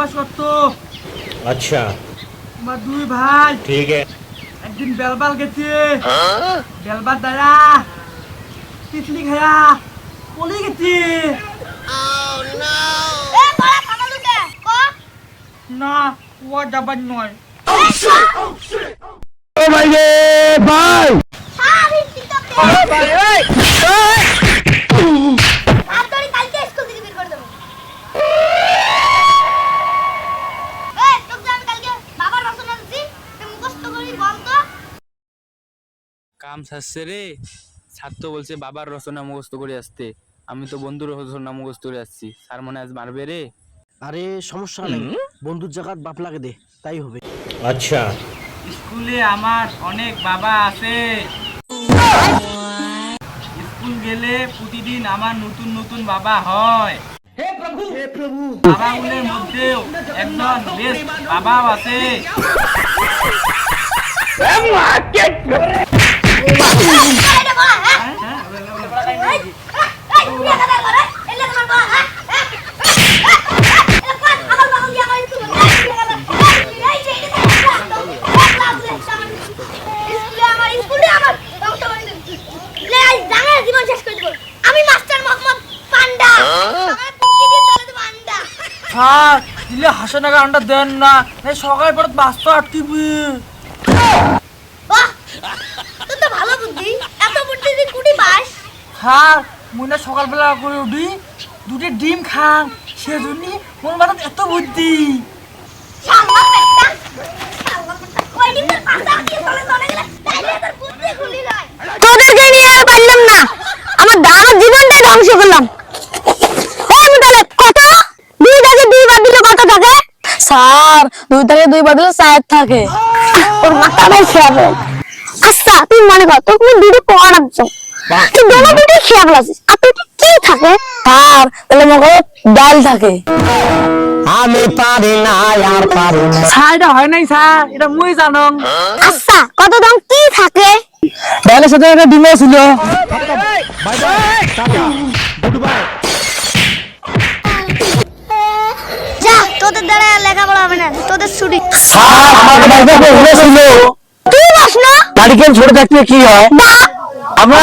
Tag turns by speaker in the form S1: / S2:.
S1: বসবাস
S2: করত।
S3: আচ্ছা।
S2: আমার দুই ভাই।
S3: ঠিক আছে।
S2: একদিন বেলবাল গেছে। বেলবাল দাদা তিতলি খায়া পলি গেছে। না ও যাবার নয়।
S4: কাম সাজছে রে। ছাত্র বলছে বাবার রচনা মুখস্থ করে আসতে। আমি তো বন্ধুর রচনা মুখস্থ করে আসছি। স্যার মনে আজ মারবে রে।
S5: আরে সমস্যা নেই। বন্ধুর জায়গা বাপ লাগে দে তাই হবে।
S3: আচ্ছা।
S2: স্কুলে আমার অনেক বাবা আছে। স্কুল গেলে প্রতিদিন আমার নতুন নতুন বাবা হয়। বাবাগুলোর মধ্যেও একজন বেশ বাবাও আছে।
S1: হ্যাঁ
S2: হ্যাঁ,
S1: হ্যাঁ হ্যাঁ
S2: স্যার দিলে হাসে না গানটা দেন না। সকাল পরে বাস্তব আটকিবি
S1: ভালো বুদ্ধি। এত বুদ্ধি তুই কুটি পাস?
S2: স্যার মনে সকালবেলা করে উঠি দুটি ডিম খান সেজন্য মোর মাথায় এত বুদ্ধি।
S6: তোদেরকে নিয়ে আর পারলাম না? আমার আমার জীবনটাই ধ্বংস করলাম। কত দুই থেকে দুই বার দিলে কত থাকে? স্যার দুই থেকে দুই বার দিলে চার থাকে। ওর মাথা বেশ খেয়াল আচ্ছা তুই মনে কর তোর কোনো দুটো পোকা রাখছো তুই দোনো দুটো খেয়াল আছিস আর তুই কি থাকে? স্যার তাহলে মনে করো ডাল থাকে।
S5: আমি পারি না আর পারি না।
S2: স্যার এটা হয় নাই স্যার। এটা মুই জানো।
S6: আচ্ছা কত দাম কি থাকে?
S2: ডালের সাথে একটা ডিমও ছিল।
S1: যা তোদের দ্বারা আর লেখাপড়া হবে না তোদের ছুটি।
S5: বলেছিল
S6: তুই বস না
S5: নারিকেল ছোট থাকলে কি হয়? আমরা